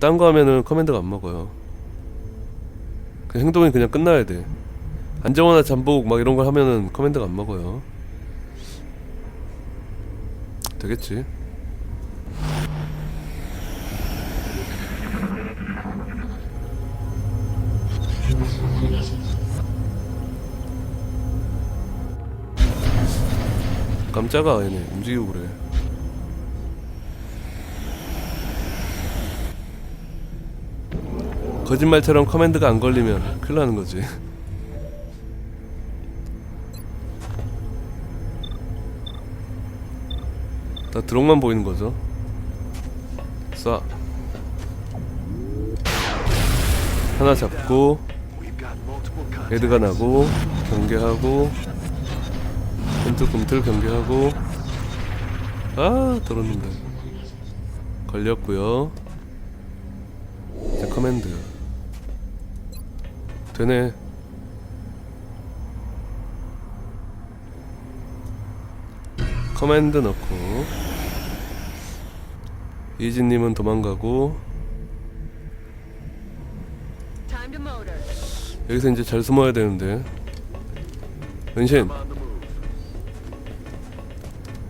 딴 거 하면은 커맨드가 안 먹어요. 그 행동이 그냥 끝나야 돼. 안정화나 잠복 막 이런 걸 하면은 커맨드가 안 먹어요. 되겠지. 깜짝아 얘네 움직이고 그래. 거짓말처럼 커맨드가 안 걸리면 큰일 나는 거지. 다 드롱만 보이는 거죠. 쏴. 하나 잡고 헤드가 나고 경계하고 꿈틀꿈틀 경계하고 아 들었는데 걸렸고요. 이제 커맨드 되네. 커맨드 넣고 이진님은 도망가고. 여기서 이제 잘 숨어야 되는데 은신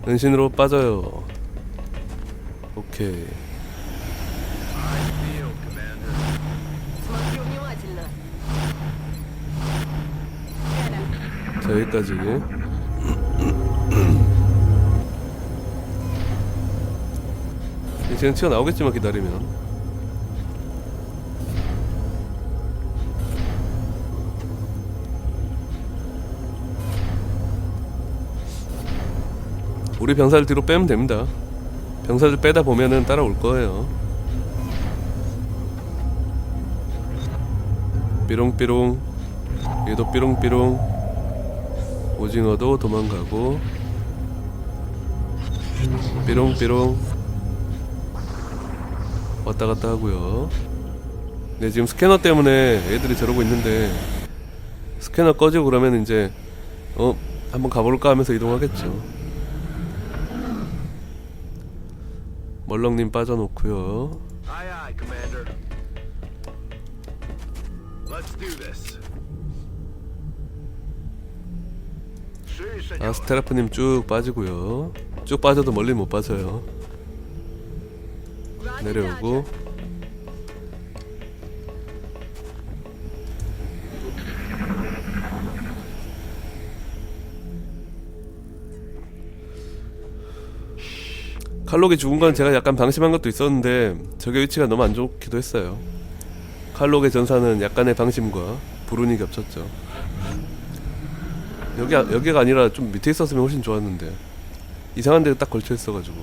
은신으로 빠져요 오케이 자 여기까지 이제는 튀어나오겠지만 기다리면. 우리 병사를 뒤로 빼면 됩니다. 병사들 빼다 보면은 따라올 거예요. 삐롱삐롱 얘도 삐롱삐롱 오징어도 도망가고 삐롱삐롱 왔다 갔다 하고요. 네 지금 스캐너 때문에 애들이 저러고 있는데 스캐너 꺼지고 그러면 이제 어 한번 가볼까 하면서 이동하겠죠. 멀렁님 빠져놓고요. 아 스테라프님 쭉 빠지고요. 쭉 빠져도 멀리 못 빠져요. 내려오고. 칼록이 죽은 건 제가 약간 방심한 것도 있었는데 적의 위치가 너무 안 좋기도 했어요. 칼록의 전사는 약간의 방심과 불운이 겹쳤죠. 여기 여기가 아니라 좀 밑에 있었으면 훨씬 좋았는데 이상한 데딱 걸쳐 있어가지고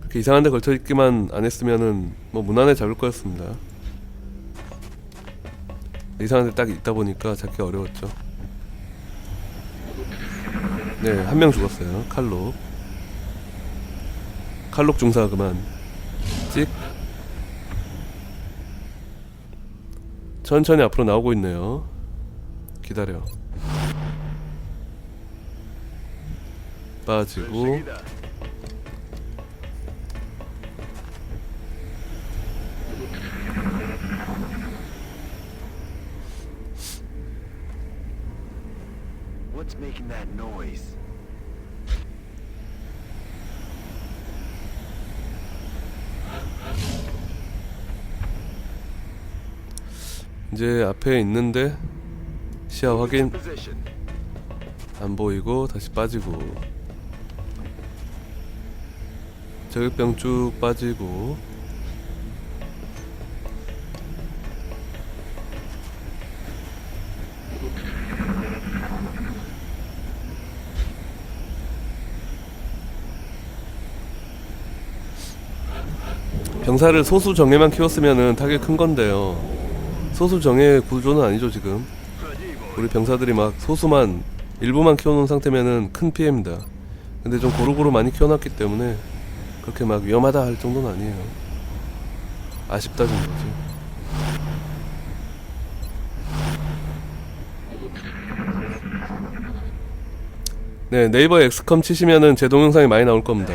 그렇게 이상한 데 걸쳐 있기만 안 했으면은 뭐 무난해 잡을 거였습니다. 이상한 데 딱 있다 보니까 잡기가 어려웠죠. 네, 한 명 죽었어요. 칼록. 칼록 중사 그만. 찍. 천천히 앞으로 나오고 있네요. 기다려. 빠지고 Enseguida. What's making that noise? 이제 앞에 있는데 시야 확인. 안 보이고 다시 빠지고 저격병 쭉 빠지고 병사를 소수 정예만 키웠으면은 타격 큰 건데요. 소수 정예 구조는 아니죠 지금. 우리 병사들이 막 소수만 일부만 키워놓은 상태면은 큰 피해입니다. 근데 좀 고루고루 많이 키워놨기 때문에 그렇게 막 위험하다 할 정도는 아니에요. 아쉽다 정도지. 네 네이버 엑스컴 치시면은 제 동영상이 많이 나올 겁니다.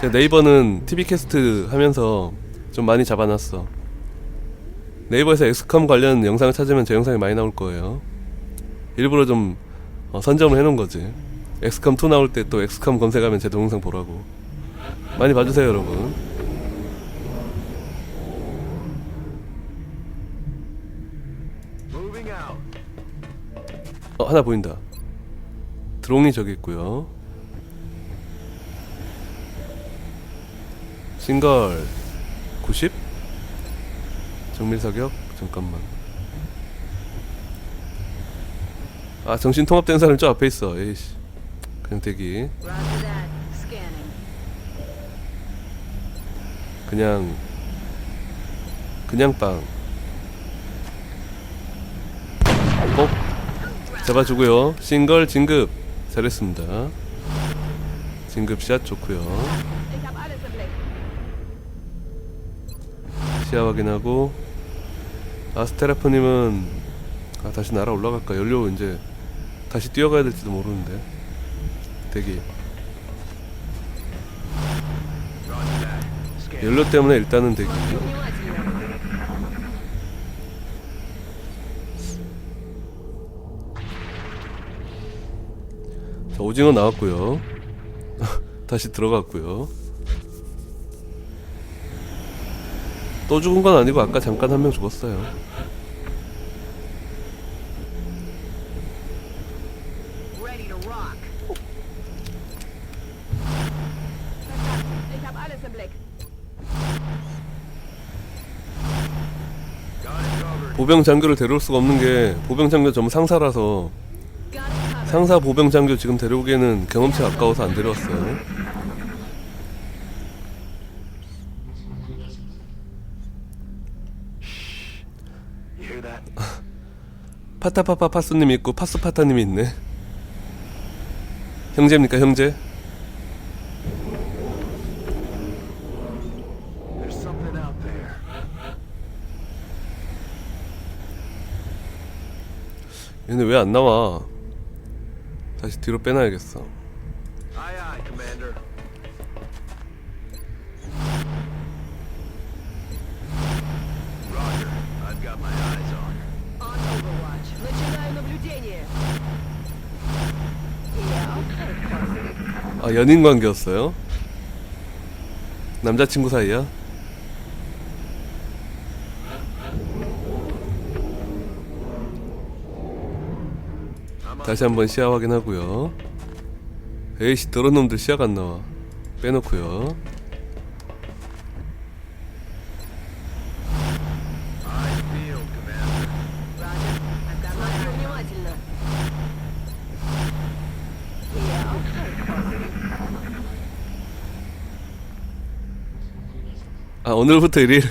제가 네이버는 TV 캐스트 하면서 좀 많이 잡아놨어. 네이버에서 엑스컴 관련 영상을 찾으면 제 영상이 많이 나올 거예요. 일부러 좀 어, 선점을 해놓은 거지. 엑스컴 2 나올 때 또 엑스컴 검색하면 제 동영상 보라고. 많이 봐주세요, 여러분. 어, 하나 보인다. 드롱이 저기 있고요. 싱글 90? 정밀 사격? 잠깐만. 아, 정신 통합된 사람 저 앞에 있어. 에이씨. 그냥 대기. 그냥 그냥 빵. 꼭 잡아주고요. 싱글 진급 잘했습니다. 좋고요. Alles im Blick. 시야 확인하고 아스테라프님은 아 다시 날아 올라갈까? 연료 이제 다시 뛰어가야 될지도 모르는데. 되게. 연료 때문에 일단은 되게. 자 오징어 나왔고요. 다시 들어갔고요. 또 죽은 건 아니고 아까 잠깐 한 명 죽었어요. 보병 장교를 데려올 수가 없는 게 보병 장교 전부 상사라서. 상사 보병 장교 지금 데려오기에는 경험치가 아까워서 안 데려왔어요. 파타파파 파스님이 있고 파스파타님이 있네. 형제입니까 형제? 얘네 왜 안 나와? 다시 뒤로 빼놔야겠어. 아 연인 관계였어요? 남자친구 사이야? 다시 한번 시야 확인하고요. 에이씨 더러운 놈들 시야가 안 나와. 빼놓고요. 아 오늘부터 1일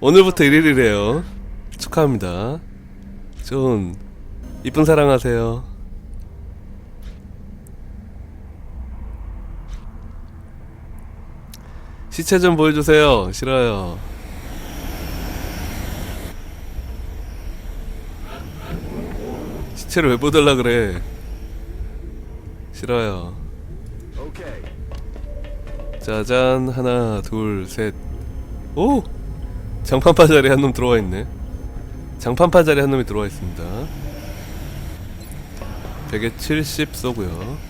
오늘부터 1일이래요. 축하합니다. 존 이쁜 사랑하세요. 시체 좀 보여주세요. 싫어요. 시체를 왜 보달라 그래? 싫어요. 짜잔 하나 둘 셋. 오 장판파 자리 한 놈 들어와 있네. 장판파 자리 한 놈이 들어와 있습니다. 100에 70 쏘고요.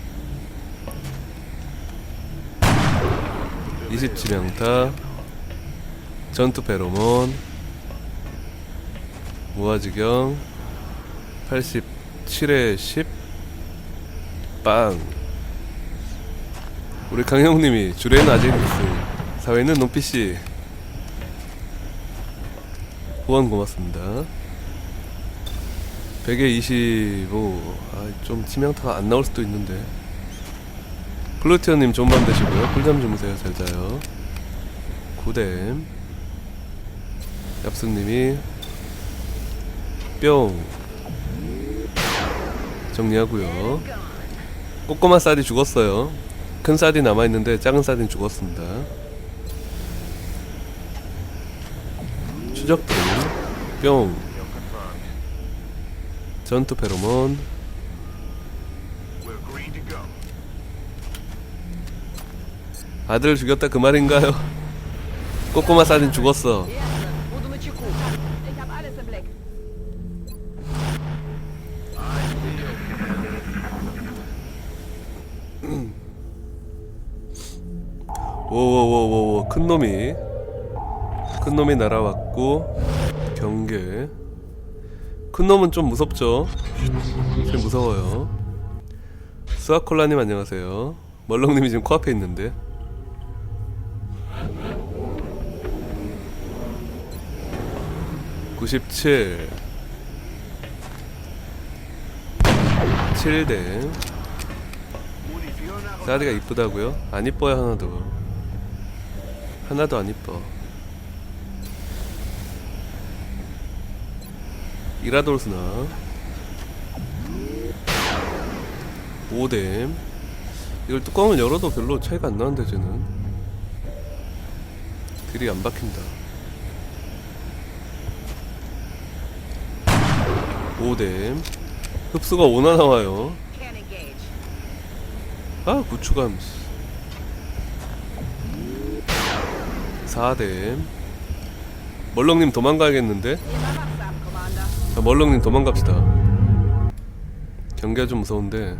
27명타 전투 페로몬 무아지경 87에 10 빵. 우리 강형님이 주례는 아직 있음 사회는 논피씨 후원 고맙습니다. 100에 25 아, 좀 치명타가 안 나올 수도 있는데 플루티어님 좋은 밤 되시고요. 꿀잠 주무세요. 잘 자요. 고댐. 얍스님이 뿅. 정리하고요. 꼬꼬마 쌀이 죽었어요. 큰 쌀이 남아있는데 작은 쌀이 죽었습니다. 추적들 뿅. 전투 페로몬 아들 죽였다 그 말인가요? 꼬꼬마 사진 죽었어. 오오오오오 큰 놈이. 큰 놈이 날아왔고 경계. 큰 놈은 좀 무섭죠? 좀 무서워요. 스와콜라님 안녕하세요. 멀렁님이 지금 코앞에 있는데. (97) 7대. 사리가 이쁘다고요? 안 이뻐요 하나도. 하나도 안 이뻐. 이라돌스나. 5댐 이걸 뚜껑을 열어도 별로 차이가 안 나는데 쟤는. 딜이 안 박힌다 5뎀 흡수가 5나 나와요. 아 고추감. 4뎀 멀렁님 도망가야겠는데? 자 멀렁님 도망갑시다. 경계가 좀 무서운데.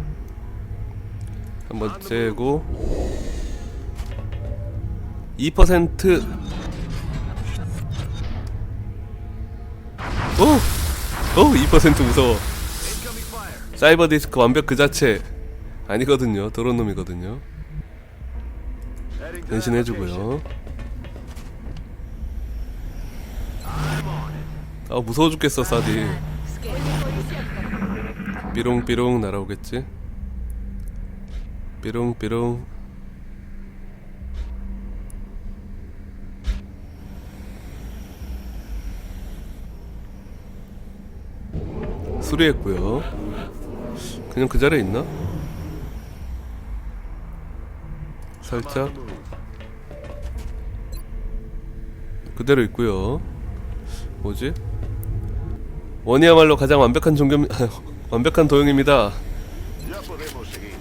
한번 재고. 2% 오! 어우 2% 무서워. 사이버 디스크 완벽 그 자체 아니거든요. 더러운 놈이거든요. 변신해주고요. 아 무서워 죽겠어 사디. 삐롱삐롱 날아오겠지? 삐롱삐롱. 수리했고요 그냥 그 자리에 있나? 살짝 그대로 있고요 뭐지? 원이야말로 가장 완벽한 종교 완벽한 도형입니다. Ya podemos seguir.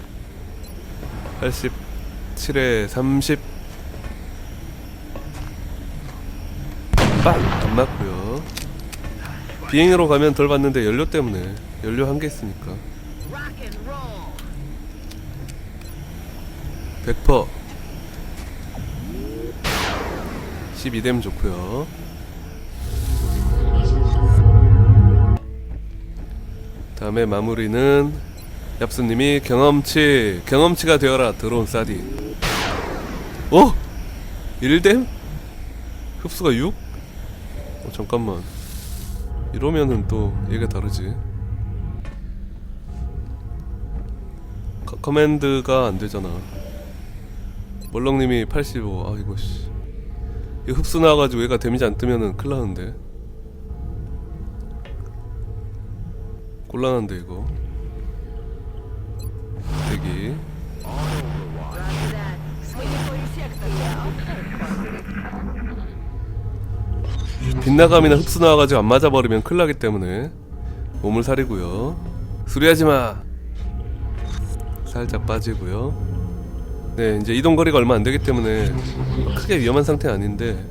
87에 30 빵! 안 맞고요 비행으로 가면 덜 받는데 연료 때문에 연료 한 개 있으니까 Rock and roll. 100% 12뎀 좋고요 다음에 마무리는 얍스님이 경험치 경험치가 되어라 드론 싸디 오! 1뎀? 흡수가 6? 어, 잠깐만 이러면은 또 얘가 다르지. 커, 커맨드가 안 되잖아. 멀렁님이 85 아이고 씨. 이거 흡수 나와가지고 얘가 데미지 안 뜨면은 큰일 나는데. 곤란한데 이거. 대기 빛나감이나 흡수 나와가지고 안 맞아버리면 큰일 나기 때문에 몸을 사리고요. 수리하지마. 살짝 빠지고요. 네 이제 이동거리가 얼마 안되기 때문에 크게 위험한 상태 아닌데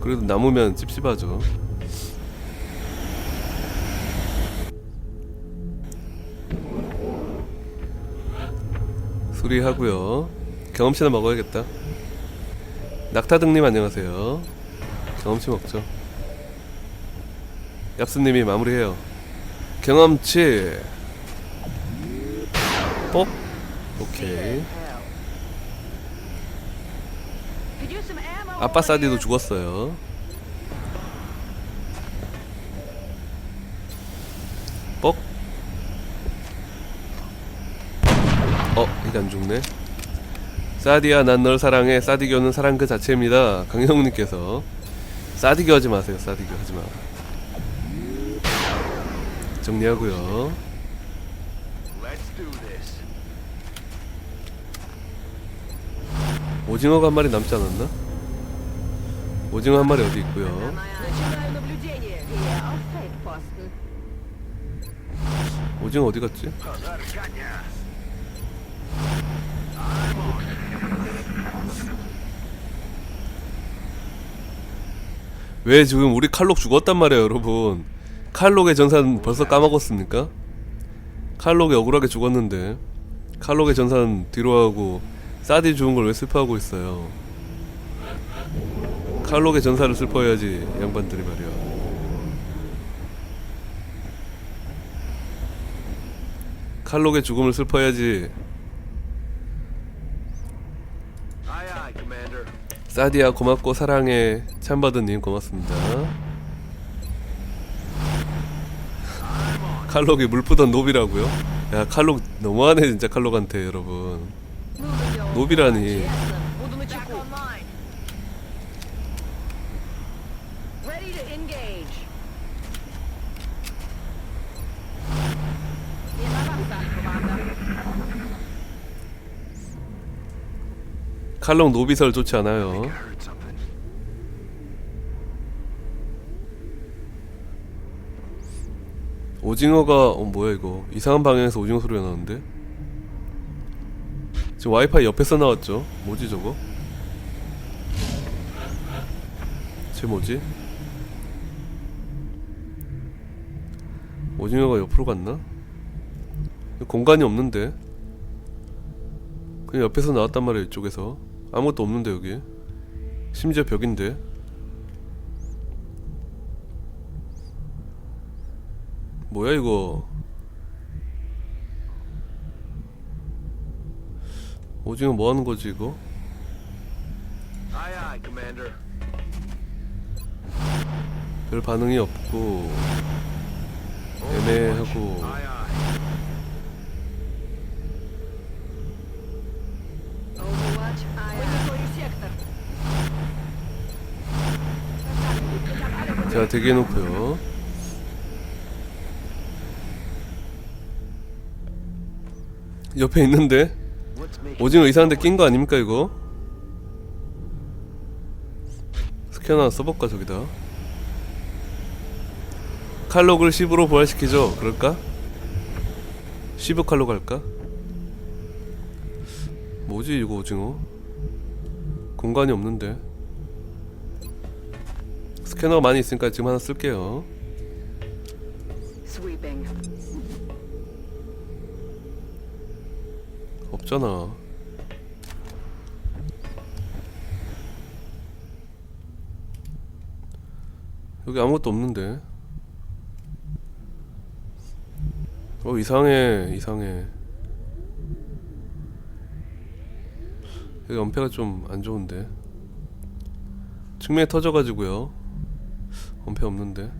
그래도 남으면 찝찝하죠. 수리하고요. 경험치나 먹어야겠다. 낙타등님 안녕하세요. 경험치 먹죠 얍스님이 마무리해요 경험치 뽁 오케이. 아빠 사디도. 죽었어요 뽁 어, 이게 안 죽네. 사디야, 난 널 사랑해. 사디교는 사랑 그 자체입니다. 강형님께서. 싸디교 하지 마세요 싸디교 하지 마 정리하고요 오징어가 한 마리 남지 않았나? 오징어 한 마리 어디 있고요 오징어 어디 갔지? 왜 지금 우리 칼록 죽었단 말이에요 여러분? 칼록의 전사는 벌써 까먹었습니까? 칼록이 억울하게 죽었는데 칼록의 전사는 뒤로 하고 사디 죽은 걸 왜 슬퍼하고 있어요? 칼록의 전사를 슬퍼해야지 양반들이 말이야. 칼록의 죽음을 슬퍼해야지 사디야 고맙고 사랑해. 참바드님 고맙습니다. 칼록이 물 푸던 노비라고요? 야 칼록 너무하네 진짜 칼록한테 여러분. 노비라니 칼록 노비설 좋지 않아요. 오징어가 어 뭐야 이거? 이상한 방향에서 오징어 소리가 나는데? 지금 와이파이 옆에서 나왔죠? 뭐지 저거? 쟤 뭐지? 오징어가 옆으로 갔나? 공간이 없는데? 그냥 옆에서 나왔단 말이야 이쪽에서 아무것도 없는데 여기. 심지어 벽인데. 뭐야 이거? 오징어 뭐 하는 거지 이거. 별 반응이 없고 애매하고 자 대기해놓고요. 옆에 있는데? 오징어 이상한데 낀 거 아닙니까 이거? 스캐너 하나 써볼까 저기다? 칼록을 10으로 부활시키죠. 그럴까? 10억 칼록 할까? 뭐지 이거 오징어? 공간이 없는데 스캐너가 많이 있으니까 지금 하나 쓸게요. 없잖아. 여기 아무것도 없는데. 어 이상해 이상해. 여기 엄폐가 좀 안 좋은데. 측면이 터져가지고요 엄폐 없는데.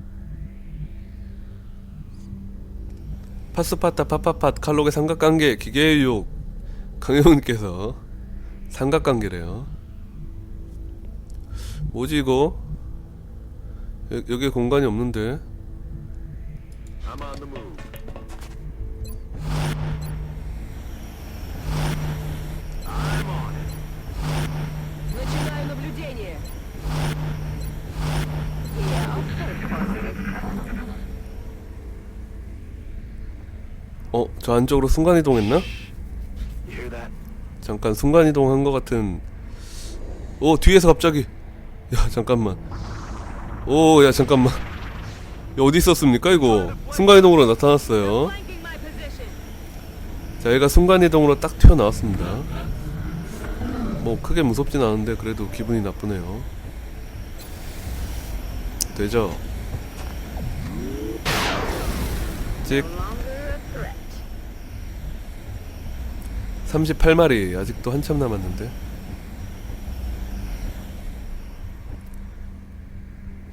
파스파타 파파팟 칼록의 삼각관계 기계의 유혹 강혜훈님께서 삼각관계래요. 뭐지 이거? 여, 여기에 공간이 없는데 어? 저 안쪽으로 순간이동했나? 잠깐 순간이동한 것 같은. 오 뒤에서 갑자기. 야 잠깐만. 오 야 잠깐만. 야, 어디 있었습니까 이거? 순간이동으로 나타났어요. 자 얘가 순간이동으로 딱 튀어나왔습니다. 뭐 크게 무섭진 않은데 그래도 기분이 나쁘네요. 되죠? 찍 38마리 아직도 한참 남았는데.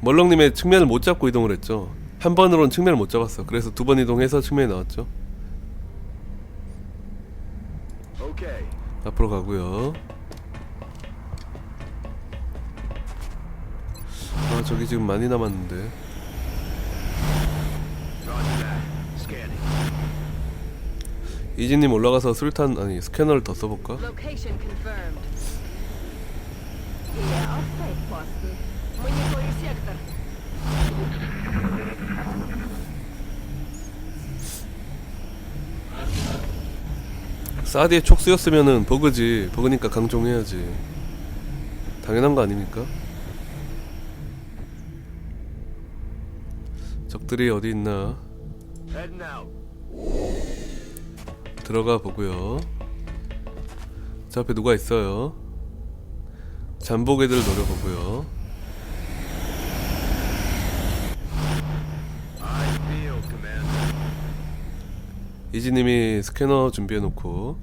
멀렁님의 측면을 못 잡고 이동을 했죠. 한 번으로는 측면을 못 잡았어. 그래서 두 번 이동해서 측면이 나왔죠. 앞으로 가고요. 아 저기 지금 많이 남았는데 이진님 올라가서 술탄 아니 스캐너를 더 써볼까? 사디에 촉 쓰였으면은 버그지 버그니까 강종해야지 당연한 거 아닙니까? 적들이 어디 있나? 들어가 보고요 저 앞에 누가 있어요 잠복 애들 노려보고요. 이지님이 스캐너 준비해놓고.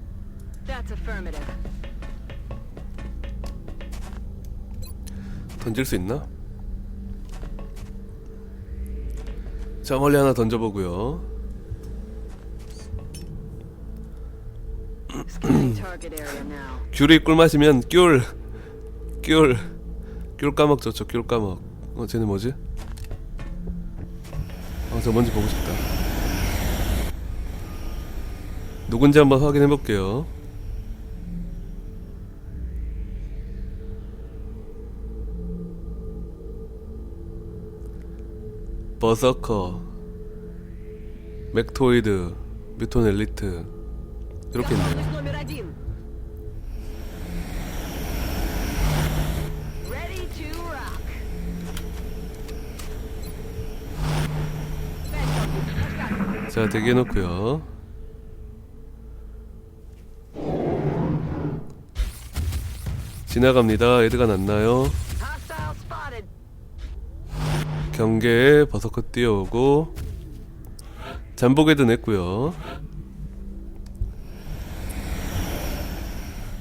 던질 수 있나? 저 멀리 하나 던져보고요 귤이 꿀맛이면 귤, 귤, 귤 까먹죠. 저귤 까먹. 어, 쟤는 뭐지? 어, 저 뭔지 보고 싶다. 누군지 한번 확인해 볼게요. 버서커, 맥토이드, 뮤톤 엘리트 그렇겠네요. 자, 대기해놓고요. 지나갑니다. 에드가 났나요? 경계에 버섯컷 뛰어오고 잠복에도 냈고요.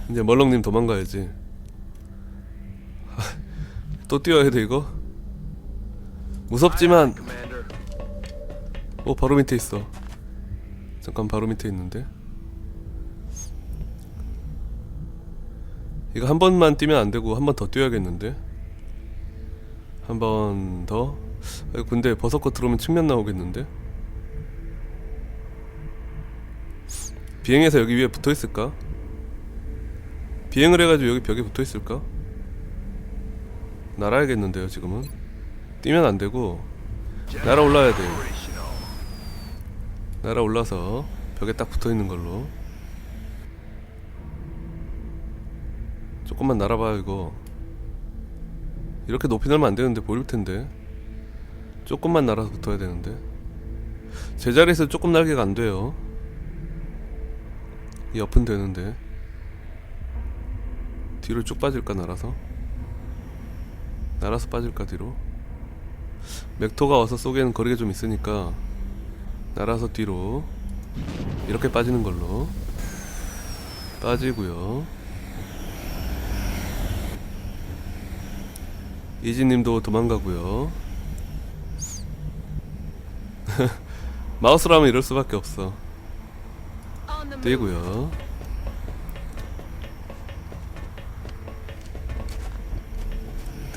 이제 멀렁님 도망가야지 또 뛰어야 돼 이거 무섭지만 Commander. 어 바로 밑에 있어 잠깐 바로 밑에 있는데 이거 한 번만 뛰면 안 되고 한 번 더 뛰어야겠는데 한 번 더? 근데 버섯거 들어오면 측면 나오겠는데 비행해서 여기 위에 붙어 있을까? 비행을 해가지고 여기 벽에 붙어 있을까? 날아야겠는데요 지금은. 뛰면 안 되고 날아 올라야 돼 Operational. 날아 올라서 벽에 딱 붙어 있는 걸로. 조금만 날아봐요 이거. 이렇게 높이 날면 안 되는데 보일 텐데. 조금만 날아서 붙어야 되는데. 제자리에서 조금 날개가 안 돼요. 이 옆은 되는데 뒤로 쭉 빠질까 날아서 날아서 빠질까 뒤로 맥토가 와서 쏘기에는 거리가 좀 있으니까 날아서 뒤로 이렇게 빠지는 걸로 빠지고요. 이지님도 도망가고요. 마우스로 하면 이럴 수밖에 없어. 뛰고요.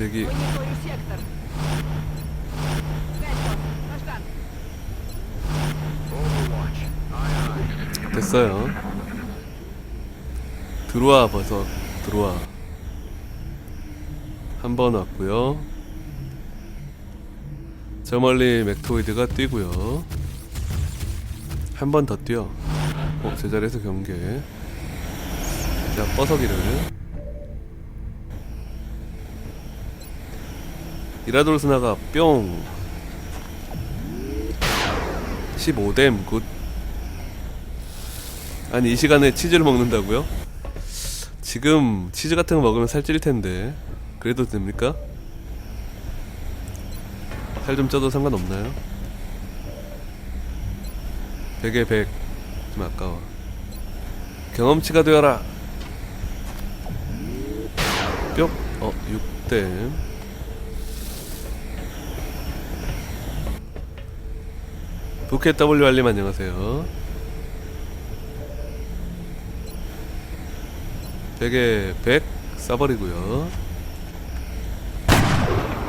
Aye. 됐어요. 들어와 버섯 들어와. 한 번 왔고요. 저 멀리 맥토이드가 뛰고요. 한 번 더 뛰어. 어, 제자리에서 경계. 자, 뻐석이를. 이라돌스나가 뿅. 15댐 굿. 아니 이 시간에 치즈를 먹는다고요? 지금 치즈 같은 거 먹으면 살찔 텐데 그래도 됩니까? 살 좀 쪄도 상관없나요? 100에 100. 좀 아까워. 경험치가 되어라. 뿅. 어, 6댐. 부캐 W 알림 안녕하세요. 100에 100 싸버리고요.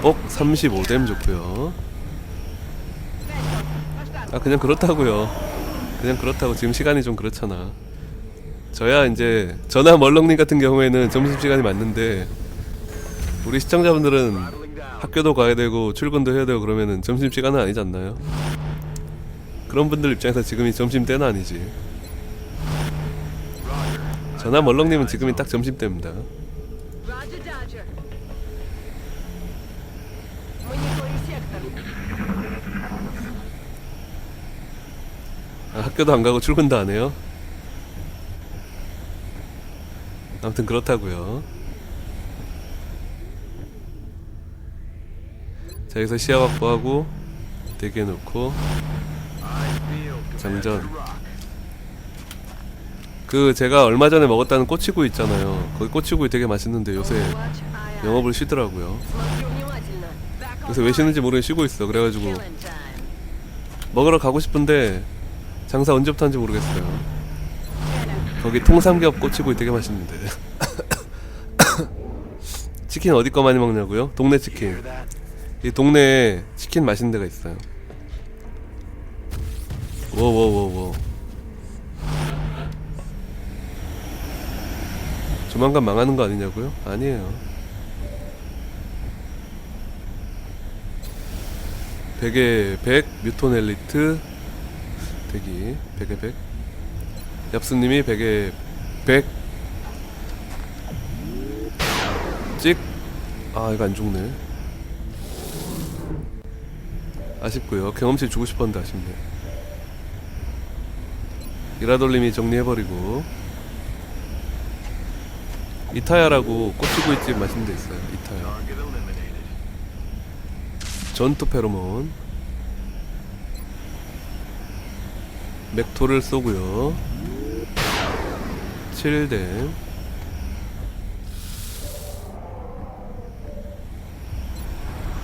복 35댐 좋고요. 아 그냥 그렇다고요. 그냥 그렇다고 지금 시간이 좀 그렇잖아. 저야 이제 전화 멀렁님 같은 경우에는 점심 시간이 맞는데 우리 시청자분들은 학교도 가야 되고 출근도 해야 되고 그러면은 점심 시간은 아니지 않나요? 그런 분들 입장에서 지금이 점심때는 아니지. 전화 멀렁님은 지금이 딱 점심때입니다. 아, 학교도 안가고 출근도 안해요? 아무튼 그렇다고요. 자 여기서 시야 확보하고 대게 놓고. 잠전 그 제가 얼마 전에 먹었다는 꼬치구이 있잖아요. 거기 꼬치구이 되게 맛있는데 요새 영업을 쉬더라고요. 요새 왜 쉬는지 모르게 쉬고 있어. 그래가지고 먹으러 가고 싶은데 장사 언제부터 한지 모르겠어요. 거기 통삼겹 꼬치구이 되게 맛있는데. 치킨 어디 거 많이 먹냐고요? 동네 치킨. 이 동네에 치킨 맛있는 데가 있어요. 워워워워. 조만간 망하는 거 아니냐고요? 아니에요. 백에 100, 뮤톤 엘리트 대기 100에 100 얍스님이 100에 100 찍! 아 이거 안 죽네 아쉽고요 경험치 주고 싶었는데 아쉽네 이라돌님이 정리해버리고 이타야라고 꼬치구이집 맛있는 데 있어요 이타야. 전투 페로몬. 맥토를 쏘고요. 7댐.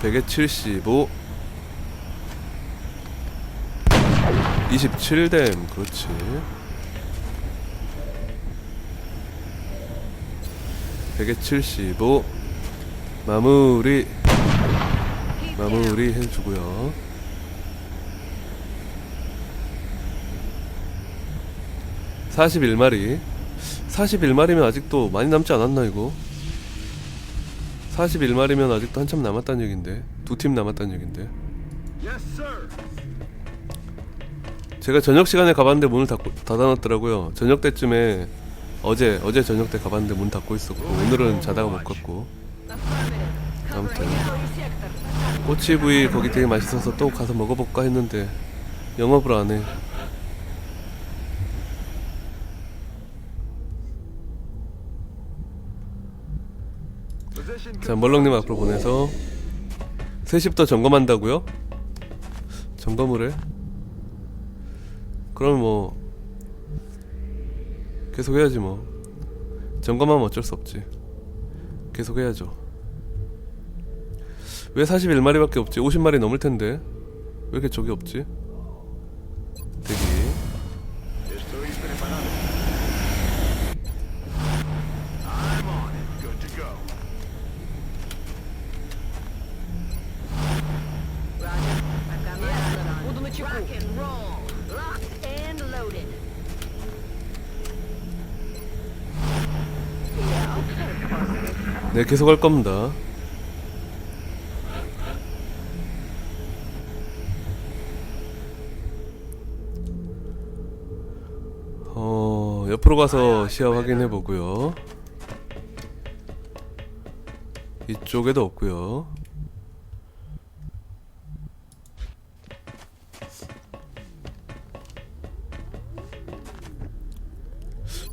백에 75 27댐 그렇지. 백에 75 마무리. 마무리 해주고요. (41마리) (41마리) (41마리면) 아직도 많이 남지 않았나 이거? (41마리면) 아직도 한참 남았다는 얘긴데. 두 팀 남았다는 얘긴데. Yes. 제가 저녁 시간에 가봤는데 문을 닫고, 닫아놨더라고요. 저녁 때쯤에 어제 어제 저녁 때 가봤는데 문 닫고 있었고 오늘은 자다가 못 갔고 아무튼 꼬치구이 거기 되게 맛있어서 또 가서 먹어볼까 했는데 영업을 안 해. 자 멀렁님 앞으로 보내서 3시부터 점검한다고요? 점검을 해? 그럼 뭐 계속 해야지 뭐. 점검하면 어쩔 수 없지. 계속 해야죠. 왜 41마리밖에 없지? 50마리 넘을 텐데. 왜 이렇게 적이 없지? 네, 계속 할 겁니다. 어, 옆으로 가서 시야 확인해 보고요. 이쪽에도 없고요.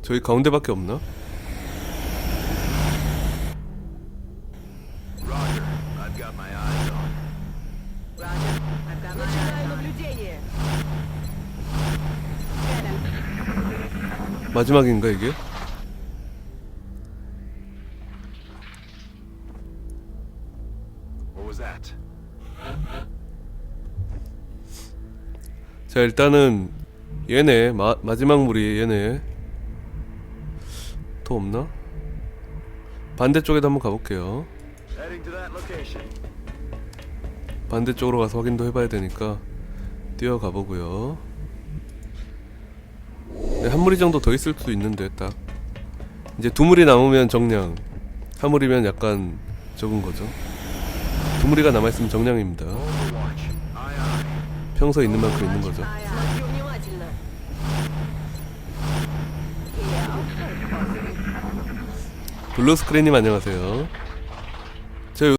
저희 가운데밖에 없나? eyes on. наблюдение. 마지막인가 이게? What was that? 자 일단은 얘네 마, 마지막 물이 얘네 또 없나? 반대쪽에도 한번 가볼게요 Heading to that location. 반대쪽으로 가서 확인도 해봐야 되니까 뛰어가 보고요. 네, 한 무리 정도 더 있을 수도 있는데 딱. 이제 두 무리 남으면 정량. 한 무리면 약간 적은 거죠. 두 무리가 남아있으면 정량입니다. 평소 있는 만큼 있는 거죠. 블루스크린님 안녕하세요.